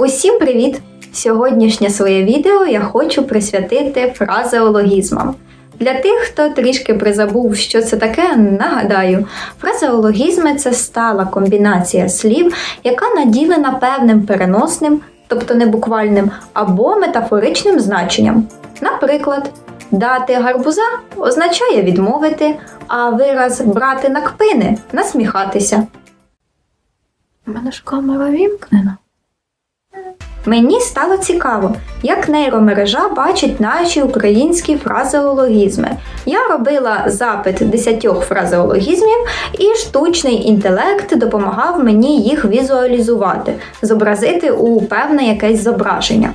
Усім привіт! Сьогоднішнє своє відео я хочу присвятити фразеологізмам. Для тих, хто трішки призабув, що це таке, нагадаю, фразеологізми це стала комбінація слів, яка наділена певним переносним, тобто не буквальним, або метафоричним значенням. Наприклад, дати гарбуза означає відмовити, а вираз брати на кпини насміхатися. У мене ж камера вімкнена. Мені стало цікаво, як нейромережа бачить наші українські фразеологізми. Я робила запит 10 фразеологізмів, і штучний інтелект допомагав мені їх візуалізувати, зобразити у певне якесь зображення.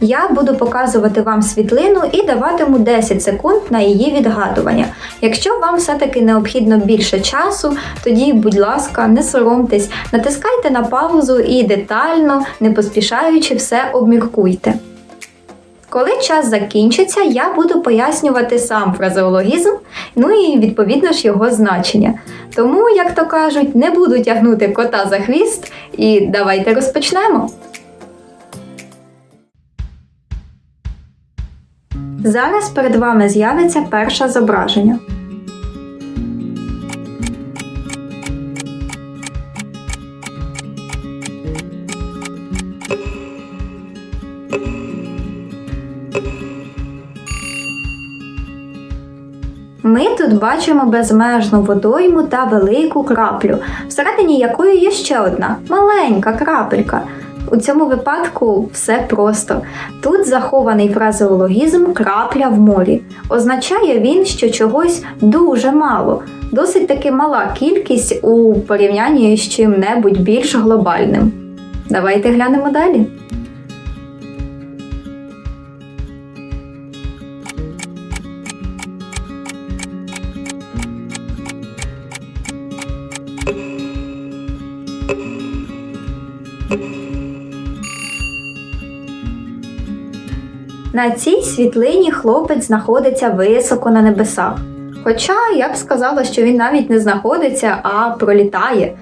Я буду показувати вам світлину і даватиму 10 секунд на її відгадування. Якщо вам все-таки необхідно більше часу, тоді, будь ласка, не соромтесь, натискайте на паузу і детально, не поспішаючи, все обміркуйте. Коли час закінчиться, я буду пояснювати сам фразеологізм, ну і відповідно ж його значення. Тому, як то кажуть, не буду тягнути кота за хвіст, і давайте розпочнемо. Зараз перед вами з'явиться перше зображення. Ми тут бачимо безмежну водойму та велику краплю, всередині якої є ще одна маленька крапелька. У цьому випадку все просто. Тут захований фразеологізм крапля в морі. Означає він, що чогось дуже мало, досить таки мала кількість у порівнянні з чим-небудь більш глобальним. Давайте глянемо далі. На цій світлині хлопець знаходиться високо на небесах. Хоча я б сказала, що він навіть не знаходиться, а пролітає.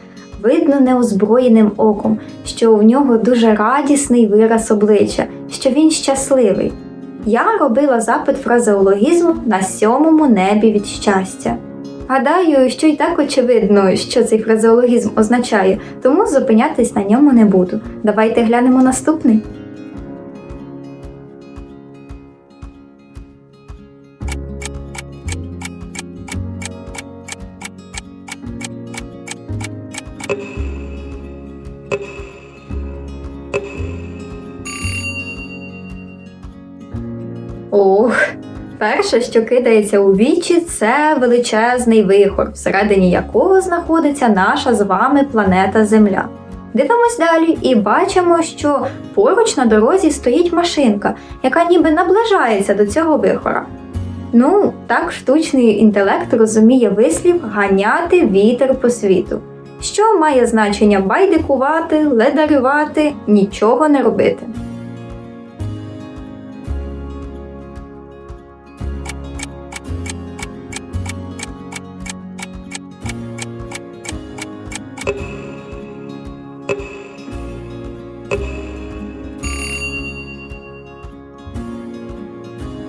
Видно неозброєним оком, що в нього дуже радісний вираз обличчя, що він щасливий. Я робила запит фразеологізму на сьомому небі від щастя. Гадаю, що й так очевидно, що цей фразеологізм означає, тому зупинятись на ньому не буду. Давайте глянемо наступний. Ох, перше, що кидається у вічі, це величезний вихор, всередині якого знаходиться наша з вами планета Земля. Дивимось далі і бачимо, що поруч на дорозі стоїть машинка, яка ніби наближається до цього вихора. Ну, так штучний інтелект розуміє вислів ганяти вітер по світу, що має значення байдикувати, ледарювати, нічого не робити.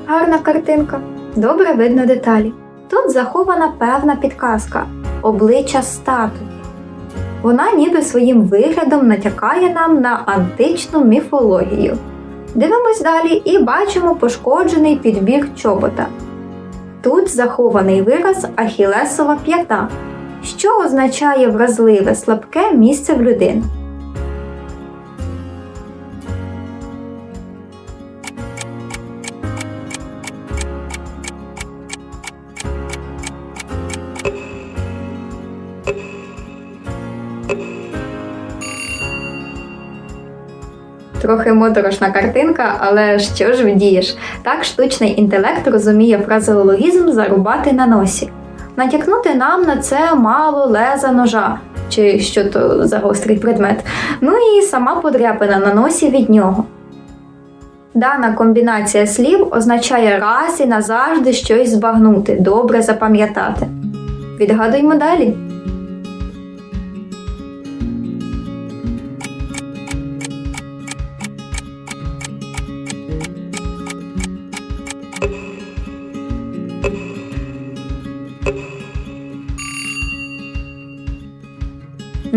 Гарна картинка. Добре видно деталі. Тут захована певна підказка обличчя статуї. Вона ніби своїм виглядом натякає нам на античну міфологію. Дивимось далі і бачимо пошкоджений підбір чобота. Тут захований вираз Ахілесова п'ята, що означає вразливе слабке місце в людини. Трохи моторошна картинка, але що ж вдієш? Так штучний інтелект розуміє фразеологізм зарубати на носі. Натякнути нам на це мало леза ножа, чи що то за гострий предмет, ну і сама подряпина на носі від нього. Дана комбінація слів означає раз і назавжди щось збагнути, добре запам'ятати. Відгадуємо далі.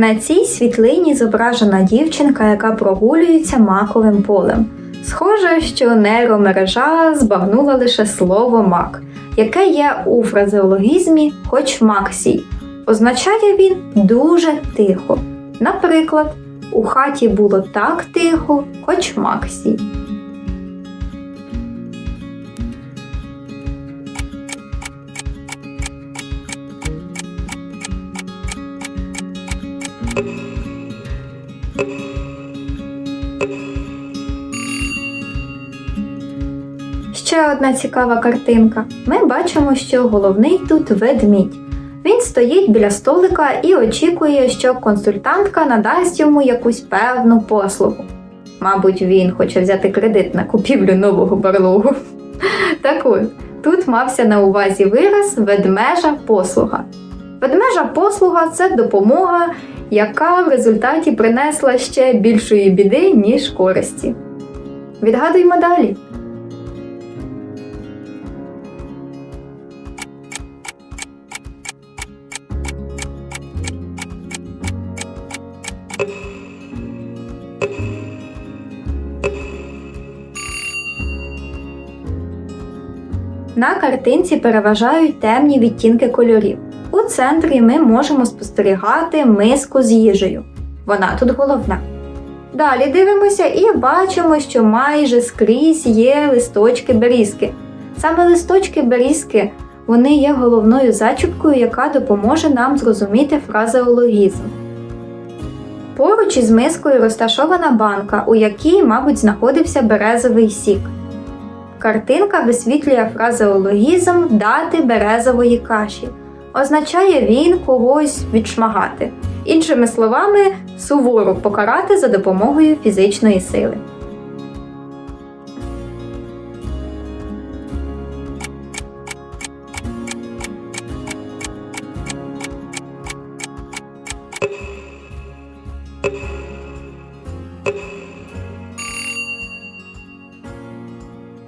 На цій світлині зображена дівчинка, яка прогулюється маковим полем. Схоже, що нейромережа збагнула лише слово мак, яке є у фразеологізмі хоч максій. Означає він дуже тихо. Наприклад, у хаті було так тихо, хоч максій. Одна цікава картинка. Ми бачимо, що головний тут ведмідь. Він стоїть біля столика і очікує, що консультантка надасть йому якусь певну послугу. Мабуть, він хоче взяти кредит на купівлю нового барлогу. Так от, тут мався на увазі вираз ведмежа послуга. Ведмежа послуга це допомога, яка в результаті принесла ще більшої біди, ніж користі. Відгадуймо далі. На картинці переважають темні відтінки кольорів. У центрі ми можемо спостерігати миску з їжею. Вона тут головна. Далі дивимося і бачимо, що майже скрізь є листочки берізки. Саме листочки берізки вони є головною зачіпкою, яка допоможе нам зрозуміти фразеологізм. Поруч із мискою розташована банка, у якій, мабуть, знаходився березовий сік. Картинка висвітлює фразеологізм дати березової каші. Означає він когось відшмагати. Іншими словами, суворо покарати за допомогою фізичної сили.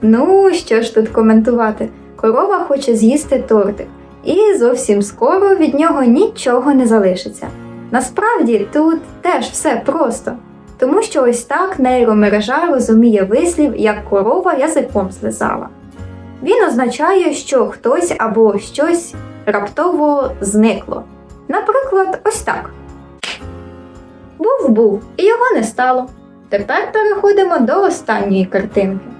Ну, що ж тут коментувати? Корова хоче з'їсти тортик, і зовсім скоро від нього нічого не залишиться. Насправді тут теж все просто, тому що ось так нейромережа розуміє вислів, як корова язиком злизала. Він означає, що хтось або щось раптово зникло. Наприклад, ось так. Був був, і його не стало. Тепер переходимо до останньої картинки.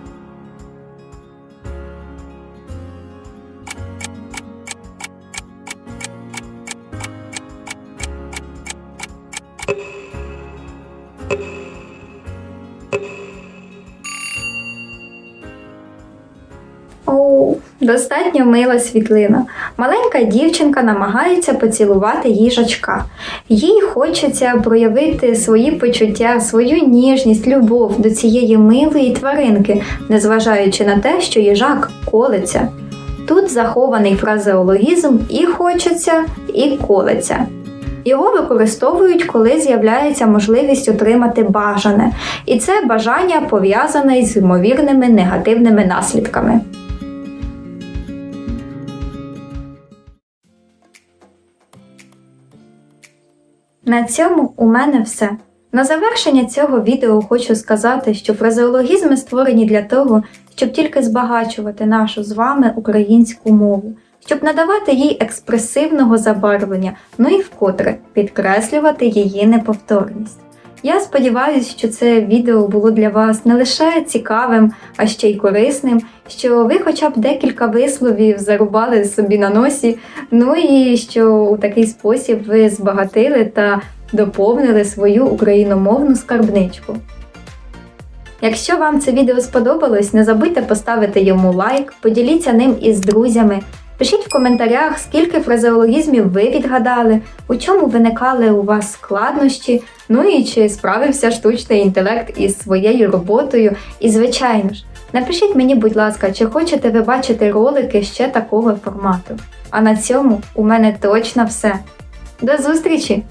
Оу, достатньо мила світлина. Маленька дівчинка намагається поцілувати їжачка. Їй хочеться проявити свої почуття, свою ніжність, любов до цієї милої тваринки, незважаючи на те, що їжак колеться. Тут захований фразеологізм і хочеться, і колеться. Його використовують, коли з'являється можливість отримати бажане, і це бажання пов'язане із ймовірними негативними наслідками. На цьому у мене все. На завершення цього відео хочу сказати, що фразеологізми створені для того, щоб тільки збагачувати нашу з вами українську мову, щоб надавати їй експресивного забарвлення, ну і вкотре підкреслювати її неповторність. Я сподіваюся, що це відео було для вас не лише цікавим, а ще й корисним, що ви хоча б декілька висловів зарубали собі на носі, ну і що у такий спосіб ви збагатили та доповнили свою україномовну скарбничку. Якщо вам це відео сподобалось, не забудьте поставити йому лайк, поділіться ним із друзями. Пишіть в коментарях, скільки фразеологізмів ви відгадали, у чому виникали у вас складнощі, ну і чи справився штучний інтелект із своєю роботою. І, звичайно ж, напишіть мені, будь ласка, чи хочете ви бачити ролики ще такого формату. А на цьому у мене точно все. До зустрічі!